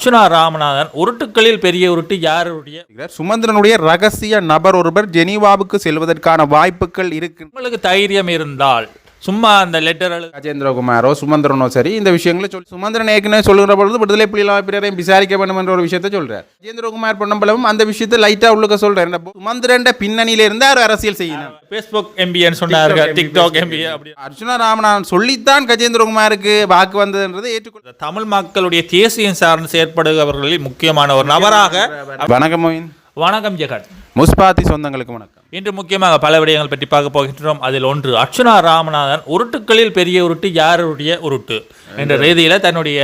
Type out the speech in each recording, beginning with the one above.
அர்ச்சுனா ராமநாதன் உருட்டுக்களில் பெரிய உருட்டு யாருடைய. சுமந்திரனுடைய ரகசிய நபர் ஒருவர் ஜெனீவாவுக்கு செல்வதற்கான வாய்ப்புகள் இருக்கு உங்களுக்கு தைரியம் இருந்தால் சும்மா அந்த லெட்டர் ராஜேந்திரகுமாரோ சுமந்திரனோ சரி இந்த விஷயங்களை சொல்லி சுமந்திரன் ஏற்கனவே சொல்லுகிற பொழுது விடுதலை புலிகள் பிறரையும் விசாரிக்க வேண்டும் என்ற ஒரு விஷயத்தை சொல்றார். ராஜேந்திரகுமார் பொன்னம்பலமும் அந்த விஷயத்தை லைட்டா உள்ளுக்க சொல்றாரு. சுமந்திரன் பின்னணியில இருந்து அவர் அரசியல் செய்யணும். ஃபேஸ்புக் எம்பின்னு சொன்னார்கள் டிக்டாக் எம்பி அப்படி. அர்ஜுனா ராமநாதன் சொல்லித்தான் கஜேந்திரகுமாருக்கு வாக்கு வந்ததுன்றதை ஏற்றுக்கொள்ள தமிழ் மக்களுடைய தேசியம் சார்ந்து செயற்படுபவர்களில் முக்கியமான ஒரு நபராக வணக்கம் வணக்கம் ஜெகன். முஸ்பாத்தி சொந்தங்களுக்கு வணக்கம். இன்று முக்கியமாக பல விடயங்கள் பற்றி பார்க்க போகின்றோம். அதில் ஒன்று அர்ச்சுனா ராமநாதன் உருட்டுக்களில் பெரிய உருட்டு யாருடைய உருட்டு? என்ற ரீதியில் தன்னுடைய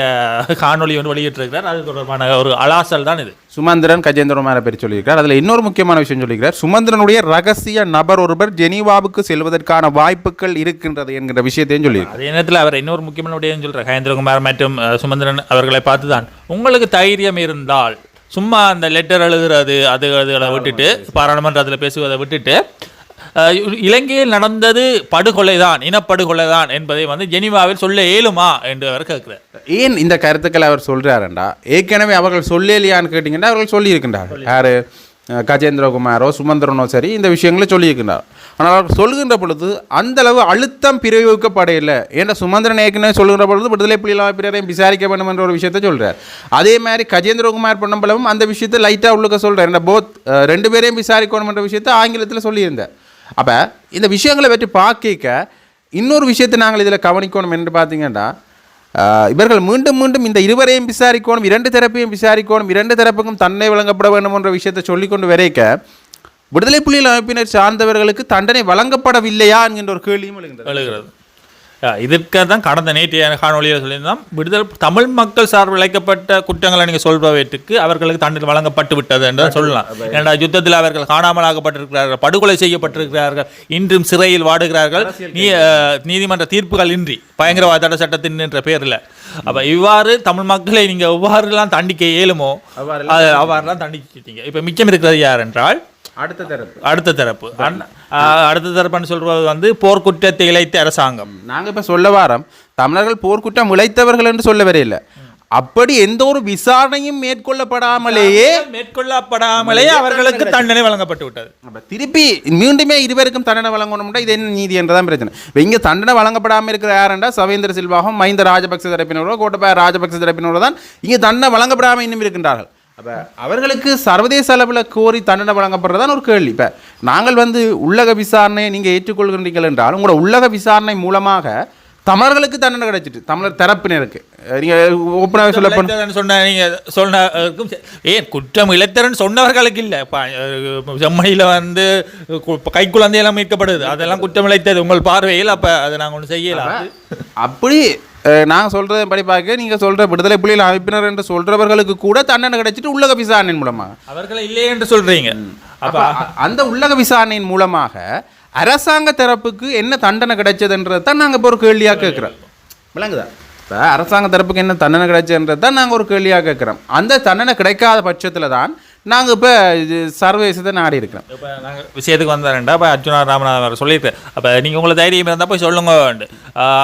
காணொளி ஒன்று வெளியிட்டிருக்கிறார். அது தொடர்பான ஒரு அலாசல் தான் இது. சுமந்திரன் கஜேந்திரகுமாரை பற்றி சொல்லியிருக்கார் அதில் இன்னொரு முக்கியமான விஷயம் சொல்லியிருக்கார் சுமந்திரனுடைய ரகசிய நபர் ஒருவர் ஜெனீவாவுக்கு செல்வதற்கான வாய்ப்புகள் இருக்கின்றது என்கிற விஷயத்தையும் சொல்லியிருக்கார் அதே நேரத்தில் அவர் இன்னொரு முக்கியமான விடயம் சொல்கிறார் கயேந்திரகுமார் மற்றும் சுமந்திரன் அவர்களை பார்த்து தான் உங்களுக்கு தைரியம் இருந்தால் சும்மா அந்த லெட்டர் எழுதுறது அது அதுகளை விட்டுட்டு பாராளுமன்றத்தில் பேசுவதை விட்டுட்டு இலங்கையில் நடந்தது படுகொலை தான் இனப்படுகொலை தான் என்பதை வந்து ஜெனீவாவில் சொல்ல இயலுமா என்று அவர் கேட்கிறார். ஏன் இந்த கருத்துக்களை அவர் சொல்றாருண்டா? ஏற்கனவே அவர்கள் சொல்லலையான்னு கேட்டிங்கன்னா அவர்கள் சொல்லியிருக்கின்றார்கள். யாரு? கஜேந்திரகுமாரோ சுமந்திரனோ சரி இந்த விஷயங்களை சொல்லியிருக்கின்றார். ஆனால் அவர் சொல்கின்ற பொழுது அந்த அளவு அழுத்தம் பிரயோகிக்கப்படையில்லை ஏன்னா சுமந்திரன் ஏற்கனவே சொல்கின்ற பொழுது விடுதலை புலிகளாக பிறரையும் விசாரிக்க வேண்டும் என்ற ஒரு விஷயத்தை சொல்கிறார் அதே மாதிரி கஜேந்திரகுமார் பொன்னம்பலமும் அந்த விஷயத்தை லைட்டாக உள்ளுக்க சொல்கிறார் என்ன போத் ரெண்டு பேரையும் விசாரிக்கணும் என்ற விஷயத்தை ஆங்கிலத்தில் சொல்லியிருந்தார். அப்போ இந்த விஷயங்களை பற்றி பார்க்க இன்னொரு விஷயத்தை நாங்கள் இதில் கவனிக்கணும் என்று பார்த்தீங்கன்னா இவர்கள் மீண்டும் மீண்டும் இந்த இருவரையும் விசாரிக்கணும் இரண்டு தரப்பையும் விசாரிக்கணும் இரண்டு தரப்புக்கும் தன்னை வழங்கப்பட வேண்டும் என்ற விஷயத்தை சொல்லிக்கொண்டு வரைக்க விடுதலை புலிகள் அமைப்பினர் சார்ந்தவர்களுக்கு தண்டனை வழங்கப்படவில்லையா என்கின்ற ஒரு கேள்வியும் எழுகிறது. அஹ், இதற்கு தான் கடந்த நேற்றைய காணொலியில் சொல்லியிருந்தோம். விடுதலை தமிழ் மக்கள் சார்பில் இழைக்கப்பட்ட குற்றங்களை நீங்கள் சொல்பவற்றுக்கு அவர்களுக்கு தண்டனை வழங்கப்பட்டு விட்டது என்று சொல்லலாம். ஏன்னா யுத்தத்தில் அவர்கள் காணாமலாக்கப்பட்டிருக்கிறார்கள் படுகொலை செய்யப்பட்டிருக்கிறார்கள் இன்றும் சிறையில் வாடுகிறார்கள். நீ நீதிமன்ற தீர்ப்புகள் இன்றி பயங்கரவாத தடை சட்டத்தின் என்ற பேரில். அப்போ இவ்வாறு தமிழ் மக்களை நீங்கள் எவ்வாறுலாம் தண்டிக்க இயலுமோ அவ்வாறுலாம் தண்டிச்சிட்டீங்க இப்போ மிச்சம் இருக்கிறது யார் என்றால் அடுத்த தரப்பு. அடுத்த தரப்பு. அடுத்த தரப்புன்னு சொல்றது வந்து போர்க்குற்றத்தை இழைத்த அரசாங்கம். நாங்கள் இப்போ சொல்ல வாரம் தமிழர்கள் போர்க்குற்றம் இழைத்தவர்கள் என்று சொல்ல வரையில்லை அப்படி எந்த ஒரு விசாரணையும் மேற்கொள்ளப்படாமலேயே மேற்கொள்ளப்படாமலே அவர்களுக்கு தண்டனை வழங்கப்பட்டு விட்டது திருப்பி மீண்டுமே இருவருக்கும் தண்டனை வழங்கணும்னா இது என்ன நீதி என்றதான் பிரச்சனை. இங்கே தண்டனை வழங்கப்படாமல் இருக்கிற யாருண்டா? சவேந்திர சில்வாவும் மஹிந்த ராஜபக்ச தரப்பினரோ கோட்டபாய ராஜபக்ச தரப்பினரோ தான் இங்கே தண்டனை வழங்கப்படாமல் இன்னும் இருக்கின்றார்கள். அப்போ அவர்களுக்கு சர்வதேச அளவில் கோரி தண்டனை வழங்கப்படுறதான் ஒரு கேள்வி. இப்போ நாங்கள் வந்து உள்ளக விசாரணையை நீங்கள் ஏற்றுக்கொள்கின்றீர்கள் என்றால் உங்களோட உள்ளக விசாரணை மூலமாக தமிழர்களுக்கு தண்டனை கிடைச்சிட்டு தமிழர் தரப்பினருக்கு. நீங்கள் ஓப்பனாகவே சொல்ல சொன்ன நீங்க சொன்னவருக்கும் சரி. ஏன் குற்றம் இழைத்தரன் சொன்னவர்களுக்கு இல்ல. செம்மணியில வந்து கு- கை குழந்தையெல்லாம் மீட்கப்படுது. அதெல்லாம் குற்றம் இழைத்தது. உங்கள் பார்வையில் அப்ப அதை நாங்கள் ஒன்றும் செய்யலாம் அப்படி நாங்கள் சொல்கிறத படி பார்க்க நீங்கள் சொல்கிற விடுதலை புலிகள் அமைப்பினர் என்று சொல்கிறவர்களுக்கு கூட தண்டனை கிடைச்சிட்டு உள்ளக விசாரணையின் மூலமாக. அவர்களை இல்லையே என்று சொல்றீங்க. அப்ப அந்த உள்ளக விசாரணையின் மூலமாக அரசாங்க தரப்புக்கு என்ன தண்டனை கிடைச்சதுன்றது தான் நாங்கள் இப்போ ஒரு கேள்வியாக கேட்குறோம். விளங்குதா? இப்போ அரசாங்க தரப்புக்கு என்ன தண்டனை கிடைச்சதுன்றது தான் நாங்கள் ஒரு கேள்வியாக கேட்குறோம். அந்த தண்டனை கிடைக்காத பட்சத்தில் தான் நாங்கள் இப்போ இது சர்வதேசத்தை நாடி இருக்கிறோம் இப்போ நாங்கள் விஷயத்துக்கு வந்தாருண்டா இப்போ அர்ஜுனா ராமநாதன் அவர் சொல்லியிருக்காரு அப்போ நீங்கள் உங்களுக்கு தைரியம் இருந்தால் போய் சொல்லுங்க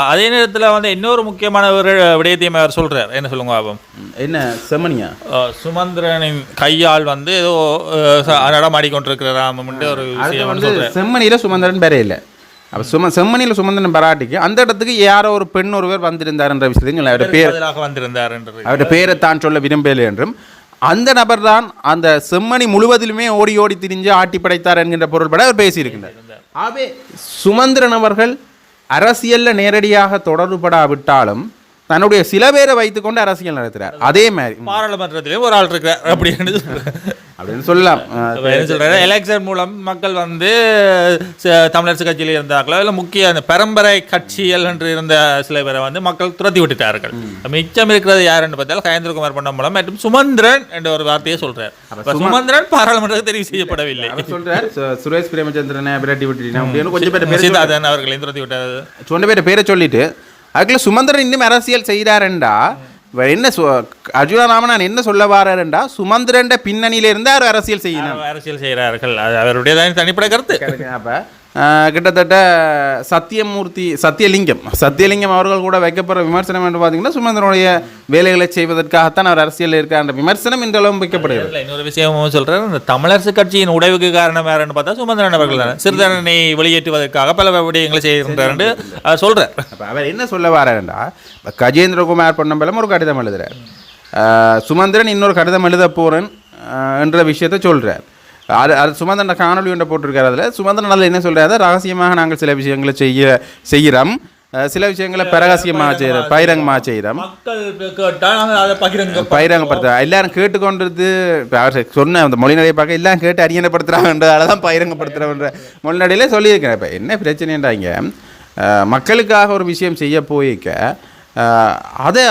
அதே நேரத்தில் வந்து இன்னொரு முக்கியமான ஒரு விடயத்தையும் அவர் சொல்றார். என்ன சொல்லுங்க பாபம் என்ன செம்மனியா ஆஹ் சுமந்திரனின் கையால் வந்து ஏதோ ஆஹ் ச- நடமாடி கொண்டிருக்கிறாராம்ட்டு ஒரு விஷயம் செம்மணியில் சுமந்திரன் பெற இல்லை. அப்போ சும செம்மணியில் சுமந்திரன் பராட்டிக்கு அந்த இடத்துக்கு யாரோ ஒரு பெண் ஒருவர் வந்திருந்தாருன்ற விஷயத்தையும் சொல்ல அவருடைய பேர் பதிலாக வந்திருந்தார்ன்றது. அவருடைய பெயரை தான் சொல்ல விரும்பவில்லை என்றும் அந்த நபர் தான் அந்த செம்மணி முழுவதிலுமே ஓடி ஓடி திரிஞ்சு ஆட்டி படைத்தார் என்கின்ற பொருள்பட அவர் பேசியிருக்கின்றார். ஆகவே சுமந்திரன் அவர்கள் அரசியல்ல நேரடியாக தொடர்புபடாவிட்டாலும் தன்னுடைய சில பேரை வைத்துக்கொண்டு அரசியல் நடத்துகிறார் அதே மாதிரி பாராளுமன்றத்திலேயும் ஒரு ஆள் இருக்கிறார் அப்படின்னு அப்படின்னு சொல்லலாம். என்ன எலெக்ஷன் மூலம் மக்கள் வந்து தமிழரசு கட்சியில் இருந்தார்களோ? இல்லை முக்கிய அந்த பரம்பரை கட்சிகள் என்று இருந்த சில பேரை வந்து மக்கள் துரத்தி விட்டுட்டார்கள். மிச்சம் இருக்கிறது யாருன்னு பார்த்தால் கயேந்திரகுமார் பண்ண மூலம் மற்றும் சுமந்திரன் என்ற ஒரு வார்த்தையை சொல்றார். அப்ப சுமந்திரன் பாராளுமன்றத்தில் தெரிவு செய்யப்படவில்லை. அவர் சொல்றார் சு- சுரேஷ் பிரேமச்சந்திரனை விரட்டி விட்டுட்டீங்க அப்படின்னு கொஞ்சம் பேர் சீதாதன் அவர்களையும் துரத்தி விட்டது சொன்ன பேரை பேரை சொல்லிட்டு அதுக்குள்ள சுமந்திரன் இன்னும் அரசியல் செய்கிறாருண்டா இவர் என்ன அர்ஜுனா ராமநாதன் என்ன சொல்ல வாராருண்டா? சுமந்திரன் பின்னணியில இருந்து அவர் அரசியல் செய்யணும் அரசியல் செய்கிறார்கள். அவருடைய தனி- தனிப்பட்ட கருத்து. அப்ப கிட்டத்தட்ட சத்தியமூர்த்தி சத்தியலிங்கம். சத்தியலிங்கம் அவர்கள் கூட வைக்கப்படுற விமர்சனம் என்று பார்த்தீங்கன்னா சுமந்திரனுடைய வேலைகளை செய்வதற்காகத்தான் அவர் அரசியலில் இருக்கான்ற விமர்சனம் இன்றளவும் வைக்கப்படுகிறது இன்னொரு விஷயமும் சொல்றேன் இந்த தமிழரசு கட்சியின் உடைவுக்கு காரணம் யாருன்னு பார்த்தா சுமந்திரன் அவர்கள் தான். சிறுதண்டனை வெளியேற்றுவதற்காக பல விடயங்களை செய்கின்றார் அவர் சொல்றார். அப்போ அவர் என்ன சொல்ல வர்றாருண்டா இப்போ கஜேந்திரகுமார் பொன்னம்பலம் ஒரு கடிதம் எழுதுறார். சுமந்திரன் இன்னொரு கடிதம் எழுத போகிறேன் என்ற விஷயத்தை சொல்கிறார் அது அது சுமந்திரன் காணொலி ஒன்றை போட்டிருக்காரு அதில். சுமந்திரன் அதில் என்ன சொல்கிறாரு ரகசியமாக நாங்கள் சில விஷயங்களை செய்ய செய்கிறோம். சில விஷயங்களை பரகசியமாக செய்கிறோம். பகிரங்கமாக செய்கிறோம். பகிரங்கப்படுத்த எல்லாரும் கேட்டுக்கொண்டிருது இப்போ அவர் சொன்ன அந்த மொழிநடையை பார்க்க எல்லாம் கேட்டு அரியணப்படுத்துகிறாங்கன்றதால தான் பகிரங்கப்படுத்துகிறவன்ற மொழிநடையிலே சொல்லியிருக்கேன் இப்போ என்ன பிரச்சனைன்றாங்க? மக்களுக்காக ஒரு விஷயம் செய்ய போய்க்க அதை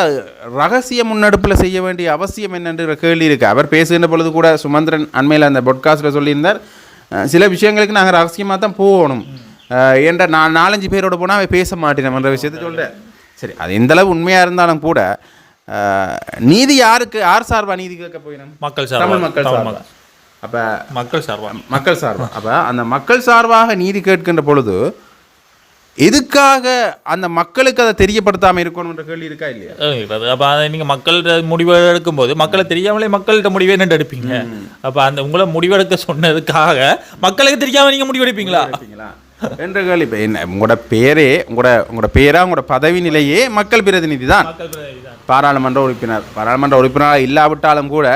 ரகசிய முன்னெடுப்பில் செய்ய வேண்டிய அவசியம் என்னன்ற கேள்வி இருக்கு. அவர் பேசுகின்ற பொழுது கூட சுமந்திரன் அண்மையில் அந்த பொட்காஸ்ட்டில் சொல்லியிருந்தார். சில விஷயங்களுக்கு நாங்கள் ரகசியமாக தான் போகணும். என்ற நான் நாலஞ்சு பேரோட போனால் அவன் பேச மாட்டேனன்ற விஷயத்தை சொல்கிறேன் சரி அது எந்த அளவு உண்மையாக இருந்தாலும் கூட நீதி யாருக்கு யார் சார்பா நீதி கேட்க போயிடும் மக்கள் தமிழ் சார்பாக மக்கள் தமிழ் சார்பா. மக்கள். அப்போ மக்கள் சார்பாக மக்கள் சார்பா. அப்போ அந்த மக்கள் சார்பாக நீதி கேட்கின்ற பொழுது எதுக்காக அந்த மக்களுக்கு அதை தெரியப்படுத்தாமல் இருக்கணுன்ற கேள்வி இருக்கா இல்லையா? அப்போ அதை நீங்கள் மக்கள்கிட்ட முடிவு எடுக்கும்போது மக்களை தெரியாமலே மக்கள்கிட்ட முடிவே என்ன எடுப்பீங்க. அப்போ அந்த உங்களை முடிவெடுக்க சொன்னதுக்காக மக்களுக்கு தெரியாம நீங்கள் முடிவெடுப்பீங்களா என்ற கேள்வி இப்போ என்ன உங்களோட பேரே உங்களோட உங்களோட பேரா உங்களோட பதவி நிலையே மக்கள் பிரதிநிதி தான். மக்கள் பிரதிநிதி தான். பாராளுமன்ற உறுப்பினர் பாராளுமன்ற உறுப்பினராக இல்லாவிட்டாலும் கூட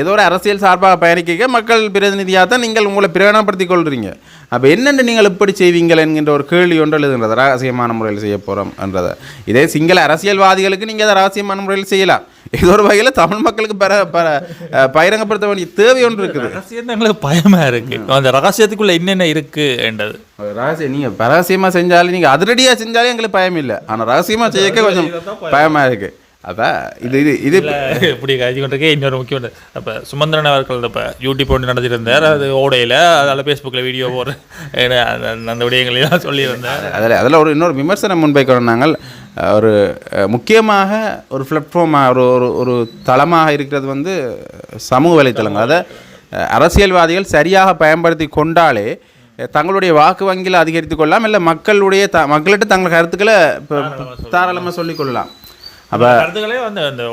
ஏதோ ஒரு அரசியல் சார்பாக பயணிக்க மக்கள் பிரதிநிதியாக தான் நீங்கள் உங்களை பிரகடனப்படுத்திக் கொள்றீங்க. அப்போ என்னென்று நீங்கள் இப்படி செய்வீங்கள் என்கின்ற ஒரு கேள்வி ஒன்று எழுதுன்றது ரகசியமான முறையில் செய்ய போகிறோம் என்றதை. இதே சிங்கள அரசியல்வாதிகளுக்கு நீங்கள் அதை ரகசியமான முறையில் செய்யலாம். ஏதோ ஒரு வகையில் தமிழ் மக்களுக்கு பர பர பகிரங்கப்படுத்த வேண்டிய தேவை ஒன்று இருக்குது. ரகசியம் தான் எங்களுக்கு பயமா இருக்கு. அந்த ரகசியத்துக்குள்ள என்னென்ன இருக்கு என்றது. ரகசியம் நீங்கள் ரகசியமாக செஞ்சாலும் நீங்கள் அதிரடியாக செஞ்சாலும் எங்களுக்கு பயம் இல்லை. ஆனால் ரகசியமாக செய்யக்க கொஞ்சம் பயமாக இருக்குது அப்போ இது இது இது இப்படி காய்ச்சி கொண்டிருக்கே இன்னொரு முக்கியம் அப்போ சுமந்திரன் அவர்கள் இப்போ யூடியூப் ஒன்று நடத்திருந்தார் அது ஓடையில் அதில் ஃபேஸ்புக்கில் வீடியோ ஏன்னா, அந்த- விடயங்களையும் சொல்லியிருந்தேன். அதில் அதில் ஒரு இன்னொரு விமர்சனம் முன்வைக்கிறோம் நாங்கள் ஒரு முக்கியமாக ஒரு பிளாட்ஃபார்மாக ஒரு ஒரு ஒரு தளமாக இருக்கிறது வந்து சமூக வலைத்தளங்கள். அதை அரசியல்வாதிகள் சரியாக பயன்படுத்தி கொண்டாலே தங்களுடைய வாக்கு வங்கியில் அதிகரித்து கொள்ளலாம் இல்லை மக்களுடைய த மக்கள்கிட்ட தங்கள் கருத்துக்களை இப்போ தாராளமாக சொல்லிக் கொள்ளலாம். அப்போ கருத்துக்களே வந்து அந்த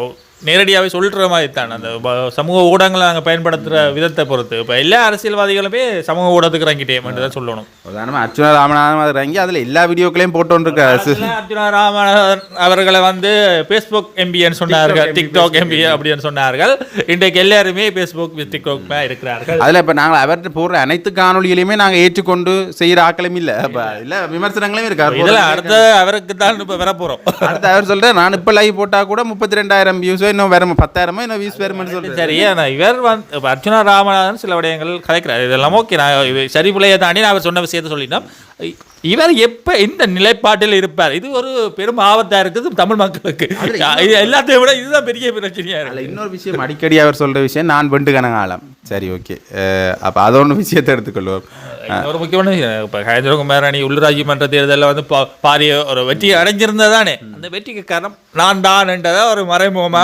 நேரடியாகவே சொல்கிற மாதிரி தான் அந்த சமூக ஊடகங்களை நாங்கள் பயன்படுத்துகிற விதத்தை பொறுத்து. இப்போ எல்லா அரசியல்வாதிகளுமே சமூக ஊடகத்துக்கு இறங்கிட்டே தான் சொல்லணும். உதாரணமாக அர்ச்சுனா ராமநாதன் அது இறங்கி அதில் எல்லா வீடியோக்களையும் போட்டு அதுல அர்ஜுனா ராமநாதன் அவர்களை வந்து ஃபேஸ்புக் எம்பின்னு சொன்னார்கள். டிக்டாக் எம்பி அப்படின்னு சொன்னார்கள். இன்றைக்கு எல்லாருமே ஃபேஸ்புக் டிக்டாக் இருக்கிறார்கள். அதில் இப்போ நாங்கள் அவர்கிட்ட போடுற அனைத்து காணொளிகளையுமே நாங்கள் ஏற்றுக்கொண்டு செய்கிற ஆக்களும் இல்லை. அப்போ இல்லை. விமர்சனங்களும் இருக்கு. அவர் இதில் அடுத்த அவருக்கு தான் இப்போ வர போகிறோம் அடுத்து அவர் சொல்கிறேன் நான் இப்போ லைவ் போட்டால் கூட முப்பத்தி ரெண்டாயிரம் வியூஸோ இன்னும் வேற பத்தாயிரமோ இன்னும் வியூஸ் வரும்னு சொல்கிறேன் சரி ஆனால் இவர் வந்து அர்ஜுனா ராமநாதன் சில விடயங்கள் கலைக்கிறார். இதெல்லாம் ஓகே நான் இது சரி பிள்ளையை தாண்டி நான் அவர் சொன்ன விஷயத்தை சொல்லிட்டோம். இவர் எப்போ இந்த நிலைப்பாட்டில் இருப்பார்? இது ஒரு பெரும் ஆபத்தாக இருக்குது தமிழ் மக்களுக்கு. எல்லாத்தையும் விட இதுதான் பெரிய பிரச்சனையாக இருக்கு அதில் இன்னொரு விஷயம் அடிக்கடி அவர் சொல்கிற விஷயம் நான் வெண்டு கனகாலம். சரி ஓகே. அப்போ அது ஒன்று விஷயத்தை எடுத்துக்கொள்வோம். ஒரு முக்கியமான இப்போ ஹைதரகுமார் அணி உள்ளூராட்சி மன்ற தேர்தலில் வந்து பாரிய ஒரு வெற்றி அடைஞ்சிருந்ததானே? அந்த வெற்றிக்கு காரணம் நான் தான் என்றதை ஒரு மறைமுகமா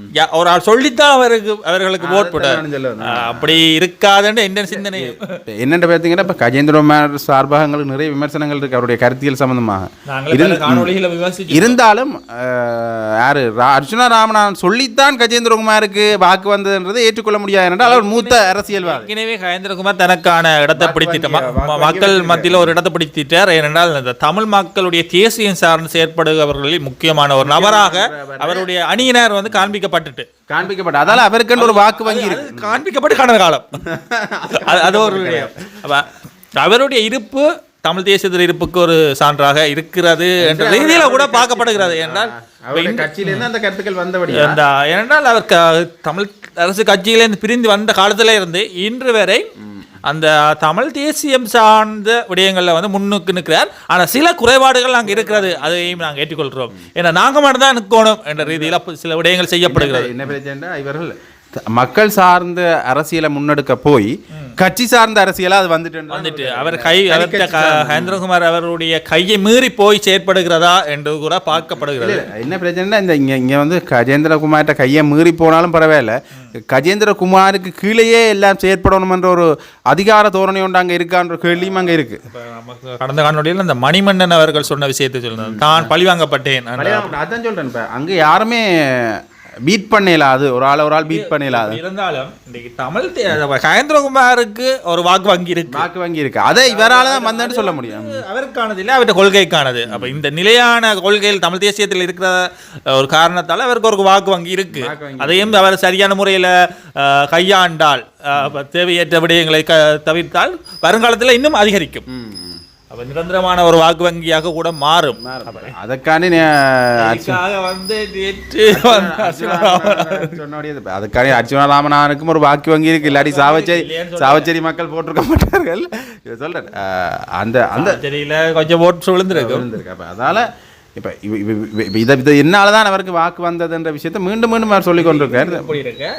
ஆள் சொல்லித்தான் அவருக்கு அவர்களுக்கு ஓட் போட்டார். அப்படி இருக்காதுன்னு என்ன சிந்தனை? என்னென்ன பார்த்தீங்கன்னா இப்போ கஜேந்திரகுமார் சார்பாக எங்களுக்கு நிறைய விமர்சனங்கள் இருக்குது அவருடைய கருத்தியல் சம்பந்தமாக. இருந்தாலும் யாரு? அர்ஜுனா ராமநாதன் சொல்லித்தான் கஜேந்திரகுமாருக்கு வாக்கு வந்ததுன்றதை ஏற்றுக்கொள்ள முடியாது என்றால் அவர் மூத்த அரசியல்வாதி. ஏற்கனவே கஜேந்திரகுமார் தனக்கான இடத்தை பிடித்திட்ட மக்கள் மத்தியில் ஒரு இடத்தை பிடித்திட்டார். ஏனென்றால் இந்த தமிழ் மக்களுடைய தேசியம் சார்ந்து செயற்படுபவர்களில் முக்கியமான ஒரு நபராக அவருடைய அணியினர் வந்து காண்பிக்கப்பட்டுட்டு. காண்பிக்கப்பட்ட. அதால அவருக்குன்னு ஒரு வாக்கு வங்கி இருக்கு. காண்பிக்கப்பட்டு கடந்த காலம். அது- ஒரு அவருடைய இருப்பு தமிழ் தேசியத்தில் இருப்புக்கு ஒரு சான்றாக இருக்கிறது என்ற ரீதியில கூட பார்க்கப்படுகிறது. என்றால் கட்சியிலேருந்து அந்த கருத்துக்கள் வந்தபடி ஏனென்றால் அவர் தமிழ் அரசு கட்சியிலேருந்து பிரிந்து வந்த காலத்துல இருந்து இன்று வரை அந்த தமிழ் தேசியம் சார்ந்த விடயங்களில் வந்து முன்னுக்கு நிற்கிறார். ஆனால் சில குறைபாடுகள் அங்கே இருக்கிறது அதையும் நாங்கள் ஏற்றுக்கொள்கிறோம். ஏன்னா நாங்கள் மட்டும் தான் நிற்கணும் என்ற ரீதியில் சில விடயங்கள் செய்யப்படுகிறது. என்ன பிரச்சனை இவர்கள் மக்கள் சார்ந்த அரசியலை முன்னெடுக்க போய் கட்சி சார்ந்த அரசியலா அது வந்துட்டு வந்துட்டு அவர் கை ஹேந்திரகுமார் அவருடைய கையை மீறி போய் செயற்படுகிறதா என்று கூட பார்க்கப்படுகிறது. என்ன பிரச்சனைனா இந்த இங்க இங்க வந்து கஜேந்திரகுமார்கிட்ட கையை மீறி போனாலும் பரவாயில்ல. கஜேந்திரகுமாருக்கு கீழேயே எல்லாம் செயற்படணுமென்ற ஒரு அதிகார தோரணை ஒன்று அங்க இருக்கான்ற கேள்வியும் அங்க இருக்கு. கடந்த காணொலியில் இந்த மணிமன்னன் அவர்கள் சொன்ன விஷயத்தை சொல்லுங்கள் தான் பழிவாங்கப்பட்டேன். அதான் சொல்றேன் இப்ப அங்க யாருமே பீட் பண்ணல அது ஒரு ஆள் ஒரு ஆள் பீட் பண்ணல அது இருந்தாலும் இன்னைக்கு தமிழ் ஹேந்திரகுமாருக்கு ஒரு வாக்கு வங்கி இருக்கு. வாக்கு வங்கி இருக்கு. அதை இவரால தான் வந்தேன்னு சொல்ல முடியும். அவருக்கானது இல்லை அவருடைய கொள்கைக்கானது. அப்ப இந்த நிலையான கொள்கையில் தமிழ் தேசியத்தில் இருக்கிற ஒரு காரணத்தால அவருக்கு ஒரு வாக்கு வங்கி இருக்கு. அதையும் அவர் சரியான முறையில் கையாண்டால் தேவையற்ற விடயங்களை க தவிர்த்தால் வருங்காலத்தில் இன்னும் அதிகரிக்கும். அப்ப நிரந்தரமான ஒரு வாக்கு வங்கியாக கூட மாறும். அதுக்காக வந்து வந்து அர்ச்சுனா- ராமநாதனுக்கும் ஒரு வாக்கு வங்கி இருக்கு. இல்லாட்டி சாவச்சேரி சாவச்சேரி மக்கள் போட்டிருக்க மாட்டார்கள். சொல்றேன். அந்த அந்த கொஞ்சம் ஓட்டு விழுந்திருக்கு. விழுந்திருக்கு. அப்ப அதால இப்ப இவ- இதை இதை என்னால தான் அவருக்கு வாக்கு வந்ததுன்ற விஷயத்தை மீண்டும் மீண்டும் அவர் சொல்லிக் கொண்டிருக்காரு.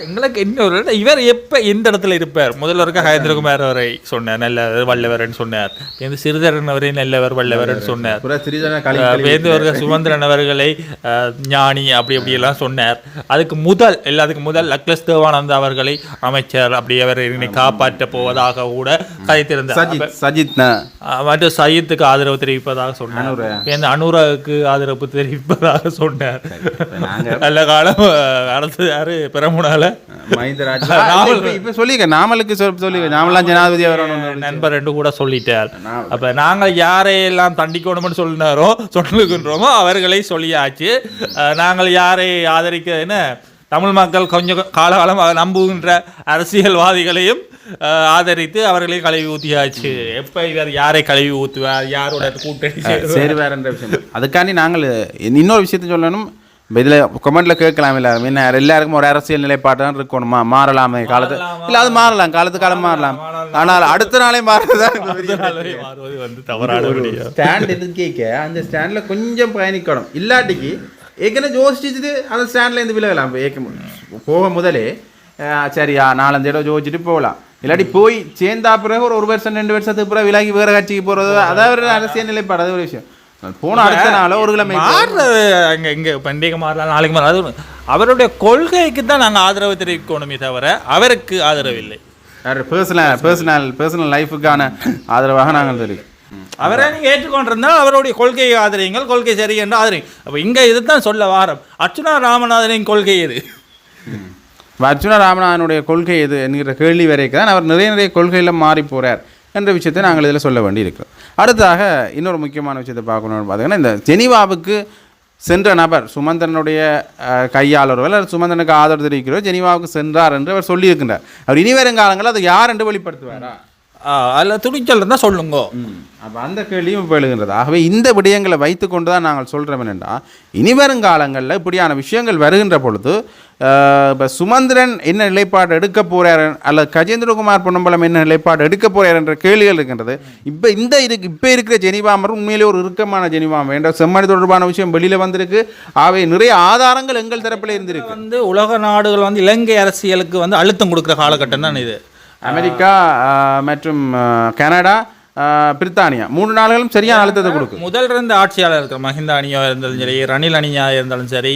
எங்களுக்கு இன்னொரு இவர் எப்ப எந்த இடத்துல இருப்பார்? முதல்ல இருக்க ஹேந்திரகுமார் அவரை சொன்னார். நல்லவர் வல்லவர்னு சொன்னார். இந்த சிறிதரன் அவரை நல்லவர் வல்லவர்னு சொன்னார். வேந்து அவர்கள் சுமந்திரன் அவர்களை ஞானி அப்படி அப்படி எல்லாம் சொன்னார். அதுக்கு முதல் எல்லாத்துக்கும் முதல் லக்லஸ் தேவானந்த் அவர்களை அமைச்சர் அப்படி அவர் என்னை காப்பாற்ற போவதாக கூட கதைத்திருந்தார். சஜித் மற்றும் சையத்துக்கு ஆதரவு தெரிவிப்பதாக சொன்னார். அனுராவுக்கு ஆதரவு தெரிவிப்பதாக சொன்னார். நாங்க நல்ல காலம் அடுத்து யாரு? பெரமுனால. இப்ப- சொல்லிக்க நாமலுக்கு சொல் சொல்லிக்க. நாமெல்லாம் ஜனாதிபதி நண்பர் ரெண்டு கூட சொல்லிட்டார். அப்ப நாங்கள் யாரையெல்லாம் தண்டிக்கணும்னு சொல்லினாரோ சொல்லுகின்றோமோ அவர்களை சொல்லியாச்சு. நாங்கள் யாரை ஆதரிக்க என்ன தமிழ் மக்கள் கொஞ்சம் காலகாலமாக நம்புகின்ற அரசியல்வாதிகளையும் ஆதரித்து அவர்களை கழுவி ஊத்தியாச்சு. எப்ப இவர் யாரை கழுவி ஊத்துவார்? யாரோட கூட்டணி சேருவார்? சரி வேறன்ற விஷயம் அதுக்காண்டி நாங்கள் இன்னொரு விஷயத்தை சொல்லணும். இதுல கமெண்ட்ல கேட்கலாம் எல்லாரும். என்ன எல்லாருக்கும் ஒரு அரசியல் நிலைப்பாடு தான் இருக்கணுமா? மாறலாமே காலத்து இல்ல அது மாறலாம். காலத்து காலம் மாறலாம் ஆனால் அடுத்த நாளே மாறதான் அதனாலே மாறுவது வந்து தவறான விடயம். ஸ்டாண்ட் எது கேட்க அந்த ஸ்டாண்ட்ல கொஞ்சம் பயணிக்கணும். இல்லாட்டிக்கு ஏற்கனவே யோசிச்சுட்டு அந்த ஸ்டாண்ட்ல இருந்து விலகலாம். ஏற்க போக முதலே சரியா நாலஞ்சு இடம் யோசிச்சுட்டு போகலாம். இல்லாட்டி போய் சேர்ந்தா பிறகு ஒரு ஒரு வருஷம் ரெண்டு வருஷத்துக்கு பிறகு விலகி வேற கட்சிக்கு போறது அதாவது அரசியல் நிலைப்பாடு அது ஒரு விஷயம். போன அடுத்த நாளோ ஒரு கிழமை மாறுறது அங்க இங்க பண்டிகை மாறலாம் நாளைக்கு மாறலாம். அவருடைய கொள்கைக்கு தான் நாங்க ஆதரவு தெரிவிக்கணுமே தவிர அவருக்கு ஆதரவு இல்லை. பர்சனல் பர்சனல் பர்சனல் லைஃபுக்கான ஆதரவாக நாங்கள் தெரியும் அவரை நீங்க ஏற்றுக்கொண்டிருந்தால் அவருடைய கொள்கையை ஆதரியுங்கள் கொள்கை சரி என்று ஆதரிங்க அப்ப இங்க இதுதான் சொல்ல வாரம். அர்ச்சுனா ராமநாதனின் கொள்கை எது? அர்ஜுன ராமநாதனுடைய கொள்கை எது என்கிற கேள்வி வரைக்கு தான் அவர் நிறைய நிறைய கொள்கையில் மாறி போகிறார் என்ற விஷயத்தை நாங்கள் இதில் சொல்ல வேண்டி அடுத்ததாக இன்னொரு முக்கியமான விஷயத்தை பார்க்கணும்னு பார்த்தீங்கன்னா இந்த ஜெனிவாவுக்கு சென்ற நபர் சுமந்திரனுடைய கையாளரோ அல்லது சுமந்திரனுக்கு ஆதரவு தெரிவிக்கிறோ ஜெனிவாவுக்கு சென்றார் என்று அவர் சொல்லியிருக்கின்றார். அவர் இனி வரும் காலங்களில் அதை யார் என்று வெளிப்படுத்துவாரா? அதில் துணிச்சல் இருந்தால் சொல்லுங்க. அப்போ அந்த கேள்வியும் இப்போ எழுகின்றது. ஆகவே இந்த விடயங்களை வைத்துக்கொண்டு தான் நாங்கள் சொல்கிறோம் என்னென்னா இனி வருங்காலங்களில் இப்படியான விஷயங்கள் வருகின்ற பொழுது இப்போ சுமந்திரன் என்ன நிலைப்பாடு எடுக்க போறார் அல்லது கஜேந்திரகுமார் பொன்னம்பலம் என்ன நிலைப்பாடு எடுக்க போறார் என்ற கேள்விகள் இருக்கின்றது. இப்போ இந்த இருக்கு இப்போ இருக்கிற ஜெனிவாமர் உண்மையிலே ஒரு இறுக்கமான ஜெனிவாமர் என்ற செம்மணி தொடர்பான விஷயம் வெளியில் வந்திருக்கு. ஆகவே நிறைய ஆதாரங்கள் எங்கள் தரப்பில் இருந்திருக்கு. வந்து உலக நாடுகள் வந்து இலங்கை அரசியலுக்கு வந்து அழுத்தம் கொடுக்குற காலகட்டம் தான் இது. அமெரிக்கா மற்றும் கனடா பிரித்தானியா. மூணு நாடுகளும் சரியான அழுத்தத்தை கொடுக்கும். முதல் இருந்த ஆட்சியாளர் இருக்கிற மஹிந்த அணியா இருந்தாலும் சரி ரணில் அணியா இருந்தாலும் சரி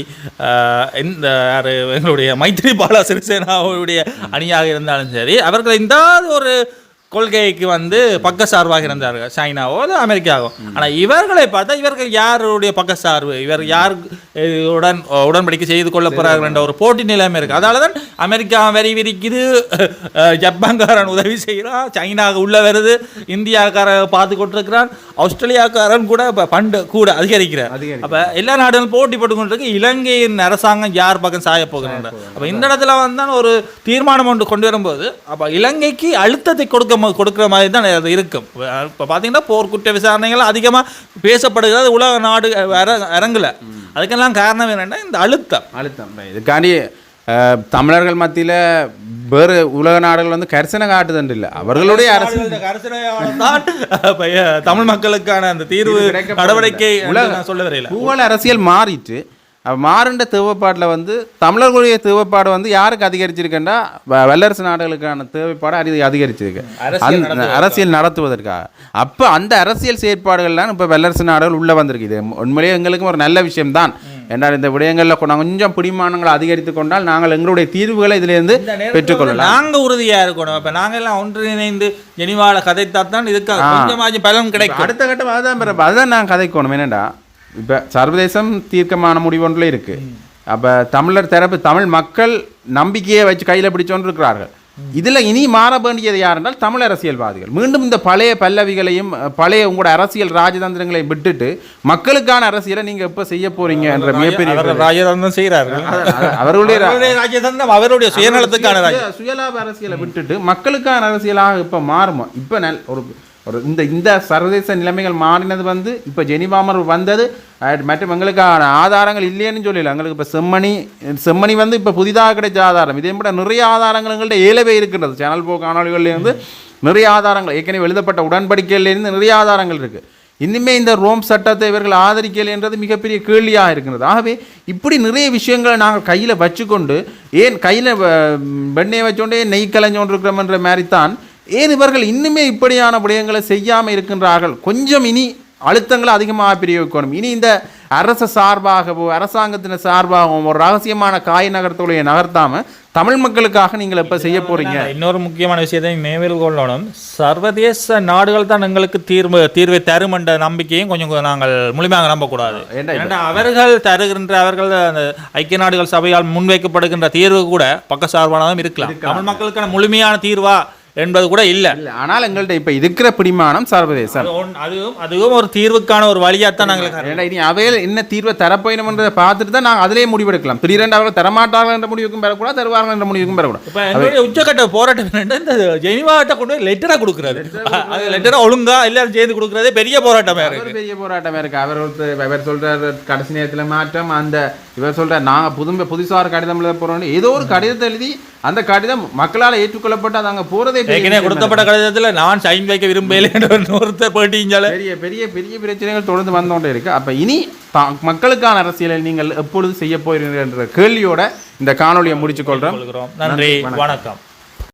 இந்த யாரு எங்களுடைய மைத்ரிபால சிறிசேனாவுடைய அணியாக இருந்தாலும் சரி அவர்கள் இந்த ஒரு கொள்கைக்கு வந்து பக்கசார்பாக இருந்தார்கள். சைனாவோ அமெரிக்காவோ. ஆனால் இவர்களை பார்த்தா இவர்கள் யாருடைய பக்கசார்பு இவர் யார் உடன் உடன்படிக்கை செய்து கொள்ள போறார்கள் என்ற ஒரு போட்டி நிலைமை இருக்கு. அதனால தான் அமெரிக்கா வரி விரிக்குது ஜப்பான்காரன் உதவி செய்கிறான். சைனா உள்ள வருது. இந்தியாக்காரன் பார்த்து கொண்டிருக்கிறான். ஆஸ்திரேலியாக்காரன் கூட இப்போ பண்டு கூட அதிகரிக்கிறார். அப்ப எல்லா நாடுகளும் போட்டி போட்டு கொண்டிருக்கு இலங்கையின் அரசாங்கம் யார் பக்கம் சாய போகிறாங்க அப்ப இந்த இடத்துல வந்தான் ஒரு தீர்மானம் ஒன்று கொண்டு வரும்போது அப்ப இலங்கைக்கு அழுத்தத்தை கொடுக்க கொடுக்கிற மாதிரி தான் அது இருக்கும். இப்ப பாத்தீங்கன்னா போர்க்குற்ற விசாரணைகள் அதிகமா பேசப்படுகிறது. உலக நாடு அரங்குல அதுக்கெல்லாம் காரணம் என்னன்னா இந்த அழுத்தம். அழுத்தம். இதுக்காண்டி தமிழர்கள் மத்தியில வேறு உலக நாடுகள் வந்து கரிசனை காட்டுதண்டு இல்லை. அவர்களுடைய அரசு. கரிசனையால தமிழ் மக்களுக்கான அந்த தீர்வு. நடவடிக்கை சொல்ல வரையில. பூவல் அரசியல் மாறிட்டு மாறுண்ட தேவைப்பாட்டில் வந்து தமிழர்களுடைய தேவைப்பாடு வந்து யாருக்கு அதிகரிச்சிருக்குன்னா வல்லரசு நாடுகளுக்கான தேவைப்பாடு அதி அதிகரிச்சிருக்கு. அரசியல் நடத்துவதற்காக. அப்போ அந்த அரசியல் செயற்பாடுகள்லாம் இப்போ வல்லரசு நாடுகள் உள்ளே வந்திருக்கு. இது உண்மையிலேயே எங்களுக்கும் ஒரு நல்ல விஷயம்தான். என்றால் இந்த விடயங்களில் நாங்கள் கொஞ்சம் பிடிமானங்களை அதிகரித்து கொண்டால் நாங்கள் எங்களுடைய தீர்வுகளை இதிலிருந்து பெற்றுக்கொள்ளலாம். நாங்க உறுதியா இருக்கணும். இப்ப நாங்க எல்லாம் ஒன்றிணைந்து ஜெனிவால கதைத்தா தான் இதுக்கு கொஞ்சமாச்சும் பலன் கிடைக்கும். அடுத்த கட்டம் அதுதான் பிறப்பு. அதுதான் நான் கதைக்கணும். என்னடா? இப்போ சர்வதேசம் தீர்க்கமான முடிவு ஒன்றில் இருக்குது அப்போ தமிழர் தரப்பு தமிழ் மக்கள் நம்பிக்கையை வச்சு கையில் பிடிச்சோன்னு இருக்கிறார்கள் இதில் இனி மாற வேண்டியது யார் என்றால் தமிழ் அரசியல்வாதிகள். மீண்டும் இந்த பழைய பல்லவிகளையும் பழைய உங்களோட அரசியல் ராஜதந்திரங்களை விட்டுட்டு மக்களுக்கான அரசியலை நீங்கள் எப்போ செய்ய போறீங்க என்ற மிகப்பெரிய ராஜதந்திரம் செய்கிறார்கள். அவர்களுடைய அவருடைய ராஜதந்திரம் அவருடைய சுயநலத்துக்கான சுயலாப அரசியலை விட்டுட்டு மக்களுக்கான அரசியலாக இப்போ மாறுமா? இப்போ ஒரு ஒரு இந்த இந்த சர்வதேச நிலைமைகள் மாறினது வந்து இப்போ ஜெனிவாமர் வந்தது மற்றும் எங்களுக்கான ஆதாரங்கள் இல்லைன்னு சொல்லல எங்களுக்கு இப்போ செம்மணி செம்மணி வந்து இப்போ புதிதாக கிடைச்ச ஆதாரம். இதே விட நிறைய ஆதாரங்கள் எங்கள்கிட்ட ஏலவே இருக்கின்றது. சேனல் போ காணொலிகள்லேருந்து நிறைய ஆதாரங்கள் ஏற்கனவே எழுதப்பட்ட உடன்படிக்கையிலேருந்து நிறைய ஆதாரங்கள் இருக்குது இனிமே இந்த ரோம் சட்டத்தை இவர்கள் ஆதரிக்கலை என்றது மிகப்பெரிய கேள்வியாக இருக்கிறது ஆகவே இப்படி நிறைய விஷயங்களை நாங்கள் கையில் வச்சுக்கொண்டு ஏன் கையில் வெண்ணெயை வச்சோண்டே நெய் கலைஞ்சோன்றிருக்கிறோம் இருக்கிறோம்ன்ற மாதிரி தான் ஏன் இவர்கள் இன்னுமே இப்படியான விடயங்களை செய்யாமல் இருக்கின்றார்கள்? கொஞ்சம் இனி அழுத்தங்களை அதிகமாக பிரயோகிக்கணும். இனி இந்த அரச சார்பாகவோ அரசாங்கத்தின் சார்பாகவும் ஒரு ரகசியமான காய் நகரத்துடைய நகர்த்தாம தமிழ் மக்களுக்காக நீங்கள் எப்போ செய்ய போறீங்க? இன்னொரு முக்கியமான விஷயத்தை நினைவில் கொள்ளணும். சர்வதேச நாடுகள் தான் எங்களுக்கு தீர்வு தீர்வை தரும் என்ற நம்பிக்கையும் கொஞ்சம் நாங்கள் முழுமையாக நம்பக்கூடாது. இப்ப- ஏன்னா அவர்கள் தருகின்ற அவர்கள் அந்த ஐக்கிய நாடுகள் சபையால் முன்வைக்கப்படுகின்ற தீர்வு கூட பக்கசார்பானதும் இருக்கலாம். தமிழ் மக்களுக்கான முழுமையான தீர்வா என்பது கூட இல்லை. ஆனால் எங்கள்கிட்ட இப்போ இருக்கிற பிடிமானம் ஒன்- அதுவும் அதுவும் ஒரு தீர்வுக்கான ஒரு வழியாத்தான் நாங்கள் ஏன்னா இனி அவையில் என்ன தீர்வை தரப்போயினம்ன்றதை பார்த்துட்டு தான் நாங்கள் அதிலே முடிவெடுக்கலாம். திடீரென்று அவர்கள் தரமாட்டார்கள் என்ற முடிவுக்கும் பெறக்கூடாது தருவார்கள் என்ற முடிவுக்கும் பெறக்கூடாது. இப்ப உச்சக்கட்ட போராட்டம் இந்த ஜெனிவாட்ட கொண்டு போய் லெட்டரா கொடுக்குறாரு அது லெட்டரா ஒழுங்கா எல்லாரும் சேர்ந்து கொடுக்குறதே பெரிய போராட்டமா இருக்கு. ஒரு பெரிய போராட்டம் இருக்கு. அவர் இவர் சொல்றாரு கடைசி நேரத்தில் மாற்றம் அந்த இவர் சொல்றார் நாங்க புதுமை புதுசாக ஒரு கடிதம் எழுத போறோம்னு ஏதோ ஒரு கடிதத்தை எழுதி அந்த கடிதம் மக்களால் ஏற்றுக்கொள்ளப்பட்டு அது அங்க போறதே பெரிய ஏற்கனவே விஷயம் கொடுக்கப்பட்ட கடிதத்துல நான் சைன் வைக்க விரும்பல ஒருத்தர் போயிட்டீங்களே பெரிய பெரிய பெரிய பிரச்சனைகள் தொடர்ந்து வந்தோண்டே இருக்கு. அப்ப இனி மக்களுக்கான அரசியலை நீங்கள் எப்பொழுது செய்ய போகிறீர்கள் என்ற கேள்வியோட இந்த காணொலியை முடிச்சுக்கொள்றோம் நன்றி. வணக்கம்.